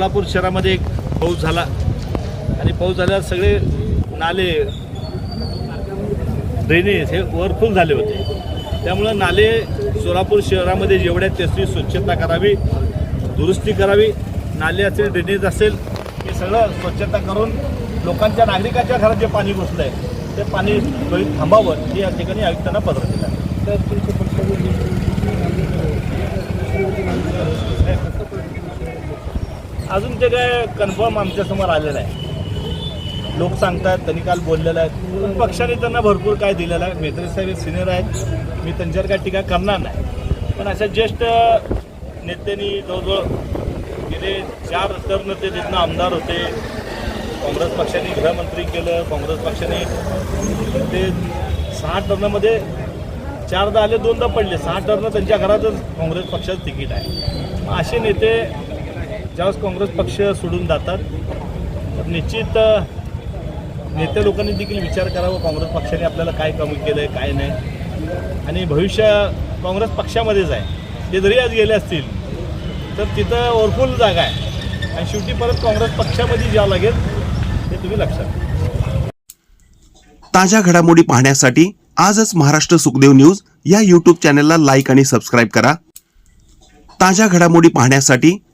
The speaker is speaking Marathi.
सोलापूर शहरामध्ये एक पाऊस झाला. आणि पाऊस झाल्यावर सगळे नाले ड्रेनेज हे ओव्हरफुल झाले होते. त्यामुळं नाले सोलापूर शहरामध्ये जेवढ्या त्याची स्वच्छता करावी दुरुस्ती करावी नाले असेल ड्रेनेज असेल हे सगळं स्वच्छता करून लोकांच्या नागरिकांच्या घरात जे पाणी घुसलं आहे ते पाणी त्वरित थांबावं हे या ठिकाणी आयुक्तांना पत्र दिलं आहे. अजून ते काय कन्फर्म आमच्यासमोर आलेलं आहे. लोक सांगतात त्यांनी काल बोललेलं आहे. पण पक्षाने त्यांना भरपूर काय दिलेलं आहे. मेत्रे साहेब सिनियर आहेत. मी त्यांच्यावर काय टीका करणार नाही. पण अशा ज्येष्ठ नेत्यांनी जवळजवळ गेले चार तर नेते तिथनं आमदार होते. काँग्रेस पक्षाने गृहमंत्री केलं. काँग्रेस पक्षाने ते सहा टर्नमध्ये चारदा आले दोनदा पडले. सहा टर्न त्यांच्या घरातच काँग्रेस पक्षाचं तिकीट आहे. असे नेते ज्यावेळेस काँग्रेस पक्ष सोडून जातात तर निश्चित नेते लोकांनी देखील विचार करावा काँग्रेस पक्षाने आपल्याला काय कमी केलं आहे काय नाही. आणि भविष्य काँग्रेस पक्षामध्येच आहे. ते जरी आज गेले असतील तर तिथं ओरफुल जागा आहे. आणि शेवटी परत काँग्रेस पक्षामध्ये जावं लागेल हे तुम्ही लक्षात ताज्या घडामोडी पाहण्यासाठी आजच महाराष्ट्र सुखदेव न्यूज या यूट्यूब चॅनलला लाईक आणि सबस्क्राईब करा. ताज्या घडामोडी पाहण्यासाठी